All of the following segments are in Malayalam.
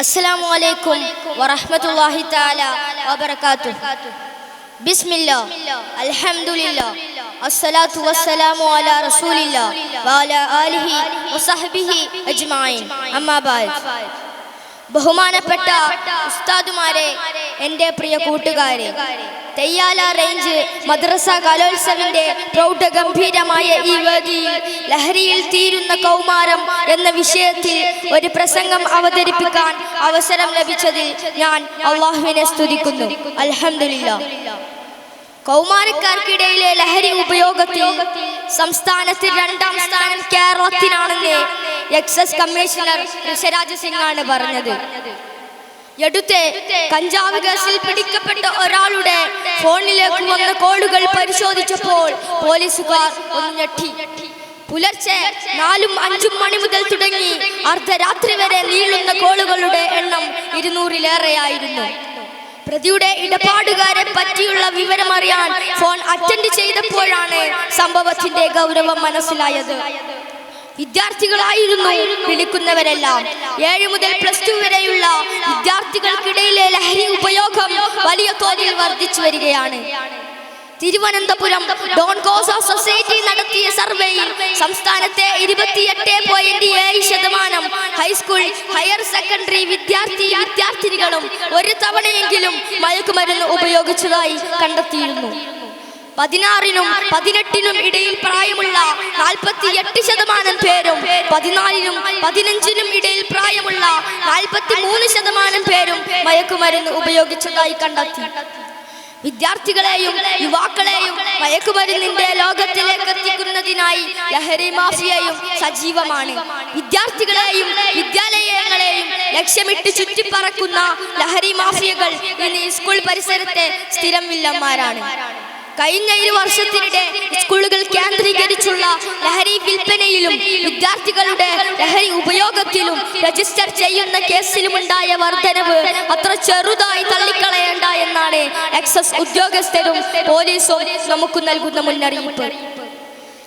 السلام عليكم ورحمة الله تعالى وبركاته. بسم الله. الحمد لله الصلاة والسلام على رسول الله وعلى آله وصحبه أجمعين. أما بعد. ബഹുമാനപ്പെട്ട ഉസ്താദുമാരെ എന്റെ പ്രിയ കൂട്ടുകാരെ തെയ്യാല റേഞ്ച് മദ്രസ കലോത്സവിന്റെ പ്രൗഢഗംഭീരമായ ഈ വേദിയിൽ ലഹരിയിൽ തീരുന്ന കൗമാരം എന്ന വിഷയത്തിൽ ഒരു പ്രസംഗം അവതരിപ്പിക്കാൻ അവസരം ലഭിച്ചതിൽ ഞാൻ അള്ളാഹുവിനെ സ്തുതിക്കുന്നു. അലഹമില്ല കൗമാരക്കാർക്കിടയിലെ ലഹരി ഉപയോഗത്തിൽ സംസ്ഥാനത്തിൽ രണ്ടാം സ്ഥാനം കേരളത്തിനാണെന്ന് എക്സസ് കമ്മീഷണർ ഋഷരാജ് സിംഗ് ആണ് പറഞ്ഞത്. എടുത്ത് കഞ്ചാവ് കേസിൽ പിടിക്കപ്പെട്ട ഒരാളുടെ ഫോണിലേക്ക് വന്ന കോളുകൾ പരിശോധിച്ചപ്പോൾ പോലീസുകാർ ഒന്ന് പുലർച്ചെ നാലും അഞ്ചും മണി മുതൽ തുടങ്ങി അർദ്ധരാത്രി വരെ നീളുന്ന കോളുകളുടെ എണ്ണം ഇരുന്നൂറിലേറെയായിരുന്നു. പ്രതിയുടെ ഇടപാടുകാരെ പറ്റിയുള്ള വിവരമറിയാൻ ഫോൺ അറ്റൻഡ് ചെയ്തപ്പോഴാണ് സംഭവത്തിന്റെ ഗൗരവം മനസ്സിലായത്. വിദ്യാർത്ഥികളായിരുന്നു വിളിക്കുന്നവരെല്ലാം. ഏഴ് മുതൽ പ്ലസ് ടു വരെയുള്ള വിദ്യാർത്ഥികൾക്കിടയിലെ ലഹരി ഉപയോഗം വലിയ തോതിൽ വർദ്ധിച്ചു വരികയാണ്. തിരുവനന്തപുരം ഡോൺ കോസ സൊസൈറ്റി നടത്തിയ സർവേയിൽ സംസ്ഥാനത്തെ ഇരുപത്തിയെട്ട് പോയിന്റ് ഏഴ് ശതമാനം ഹൈസ്കൂൾ ഹയർ സെക്കൻഡറി വിദ്യാർത്ഥി വിദ്യാർത്ഥിനികളും ഒരു തവണയെങ്കിലും മയക്കുമരുന്ന് ഉപയോഗിച്ചതായി കണ്ടെത്തിയിരുന്നു. പതിനാറിനും പതിനെട്ടിനും ഇടയിൽ പ്രായമുള്ള നാൽപ്പത്തി എട്ട് ശതമാനം പേരും പതിനാലിനും പതിനഞ്ചിനും ഇടയിൽ പ്രായമുള്ള നാൽപ്പത്തി മൂന്ന് ശതമാനം പേരും മയക്കുമരുന്ന് ഉപയോഗിച്ചതായി കണ്ടെത്തി. വിദ്യാർത്ഥികളെയും യുവാക്കളെയും മയക്കുമരുന്നിന്റെ ലോകത്തിലേക്ക് എത്തിക്കുന്നതിനായി ലഹരി മാഫിയയും സജീവമാണ്. വിദ്യാർത്ഥികളെയും വിദ്യാലയങ്ങളെയും ലക്ഷ്യമിട്ട് ചുറ്റിപ്പറക്കുന്ന ലഹരി മാഫിയകൾ ഇനി സ്കൂൾ പരിസരത്തെ സ്ഥിരം വില്ലന്മാരാണ് കഴിഞ്ഞ ഇരു വർഷത്തിനിടെ സ്കൂളുകൾ കേന്ദ്രീകരിച്ചുള്ള ലഹരി വിൽപ്പനയിലും വിദ്യാർത്ഥികളുടെ ലഹരി ഉപയോഗത്തിലും രജിസ്റ്റർ ചെയ്യുന്ന കേസിലുമുണ്ടായ വർധനവ് അത്ര ചെറുതായി തള്ളിക്കളയേണ്ട എന്നാണ് എക്സസ് ഉദ്യോഗസ്ഥരും പോലീസും നമുക്ക് നൽകുന്ന മുന്നറിയിപ്പ്.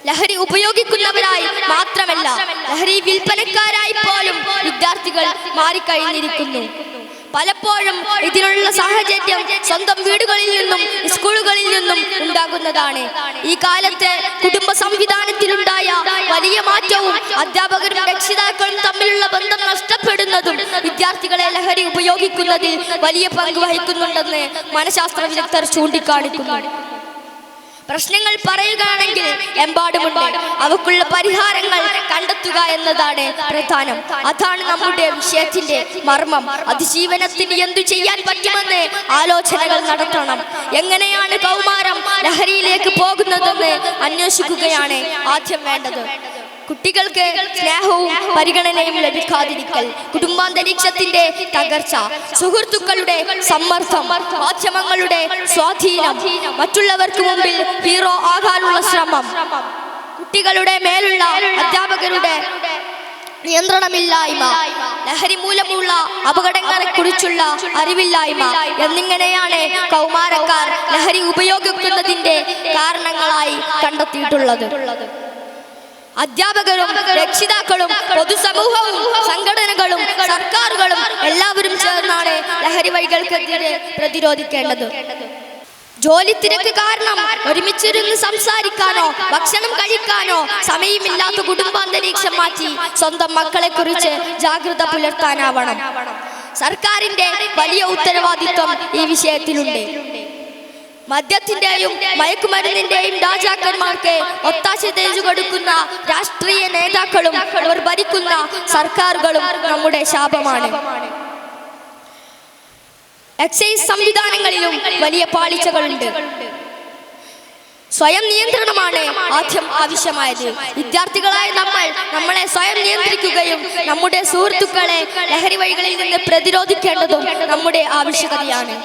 ലഹരി ഉപയോഗിക്കുന്നവരായി മാത്രമല്ല ലഹരി വിൽപ്പനക്കാരായി പോലും വിദ്യാർത്ഥികൾ മാറിക്കഴിഞ്ഞിരിക്കുന്നു. പലപ്പോഴും ഇതിനുള്ള സാഹചര്യം സ്വന്തം വീടുകളിൽ നിന്നും സ്കൂളുകളിൽ നിന്നും ഉണ്ടാകുന്നതാണ്. ഈ കാലത്ത് കുടുംബ സംവിധാനത്തിലുണ്ടായ വലിയ മാറ്റവും അധ്യാപകരും രക്ഷിതാക്കളും തമ്മിലുള്ള ബന്ധം നഷ്ടപ്പെടുന്നതും വിദ്യാർത്ഥികളെ ലഹരി ഉപയോഗിക്കുന്നതിൽ വലിയ പങ്ക് വഹിക്കുന്നുണ്ടെന്ന് മനഃശാസ്ത്ര വിദഗ്ധർ ചൂണ്ടിക്കാണിക്കുന്നു. പ്രശ്നങ്ങൾ പറയുകയാണെങ്കിൽ എമ്പാടുമുണ്ട്. അവക്കുള്ള പരിഹാരങ്ങൾ കണ്ടെത്തുക എന്നതാണ് പ്രധാനം. അതാണ് നമ്മുടെ വിഷയത്തിന്റെ മർമ്മം. അതിജീവനത്തിന് എന്തു ചെയ്യാൻ പറ്റുമെന്ന് ആലോചനകൾ നടത്തണം. എങ്ങനെയാണ് കൗമാരം ലഹരിയിലേക്ക് പോകുന്നതെന്ന് അന്വേഷിക്കുകയാണ് ആദ്യം വേണ്ടത്. കുട്ടികൾക്ക് സ്നേഹവും പരിഗണനയും ലഭിക്കാതിരിക്കൽ കുടുംബാന്തരീക്ഷത്തിന്റെ തകർച്ച സുഹൃത്തുക്കളുടെ സമ്മർദ്ദം മാധ്യമങ്ങളുടെ സ്വാധീനം മറ്റുള്ളവർക്ക് മുമ്പിൽ ഹീറോ ആകാനുള്ള ശ്രമം. കുട്ടികളുടെ മേലുള്ള അധ്യാപകരുടെ നിയന്ത്രണമില്ലായ്മ ലഹരി മൂലമുള്ള അപകടങ്ങളെ കുറിച്ചുള്ള അറിവില്ലായ്മ എന്നിങ്ങനെയാണ് കൗമാരക്കാർ ലഹരി ഉപയോഗിക്കുന്നതിന്റെ കാരണങ്ങളായി കണ്ടെത്തിയിട്ടുള്ളത്. അധ്യാപകരും രക്ഷിതാക്കളും പൊതുസമൂഹവും സംഘടനകളും സർക്കാരുകളും എല്ലാവരും ചേർന്നാണ് ലഹരി വഴികൾക്കെതിരെ പ്രതിരോധിക്കേണ്ടത്. ജോലി തിരക്ക് കാരണം ഒരുമിച്ചിരുന്ന് സംസാരിക്കാനോ ഭക്ഷണം കഴിക്കാനോ സമയമില്ലാത്ത കുടുംബാന്തരീക്ഷം മാറ്റി സ്വന്തം മക്കളെ കുറിച്ച് ജാഗ്രത പുലർത്താനാവണം. സർക്കാരിന്റെ വലിയ ഉത്തരവാദിത്വം ഈ വിഷയത്തിലുണ്ട്. മദ്യത്തിന്റെയും മയക്കുമരുന്നിന്റെയും രാജാക്കന്മാർക്ക് ഒത്താശ തേജു കൊടുക്കുന്ന രാഷ്ട്രീയ നേതാക്കളും അവർ ഭരിക്കുന്ന സർക്കാരുകളും നമ്മുടെ ശാപമാണ്. എക്സൈസ് സംവിധാനങ്ങളിലും വലിയ പാളിച്ചകളുണ്ട്. സ്വയം നിയന്ത്രണമാണ് ആദ്യം ആവശ്യമായത്. വിദ്യാർത്ഥികളായ നമ്മൾ നമ്മളെ സ്വയം നിയന്ത്രിക്കുകയും നമ്മുടെ സുഹൃത്തുക്കളെ ലഹരി വഴികളിൽ നിന്ന് പ്രതിരോധിക്കേണ്ടതും നമ്മുടെ ആവശ്യകതയാണ്.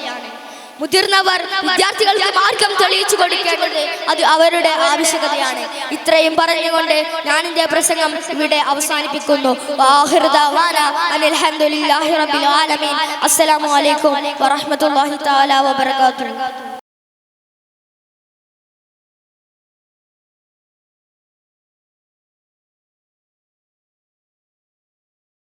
മുതിർന്നവർ വിദ്യാർത്ഥികൾക്ക് മാർഗം തെളിയിച്ചു കൊടുക്കേണ്ടത് അത് അവരുടെ ആവശ്യകതയാണ്. ഇത്രയും പറഞ്ഞുകൊണ്ട് ഞാൻ എന്റെ പ്രസംഗം ഇവിടെ അവസാനിപ്പിക്കുന്നു. അസ്സലാമു അലൈക്കും വറഹ്മത്തുള്ളാഹി തആല വബറകാതുഹു.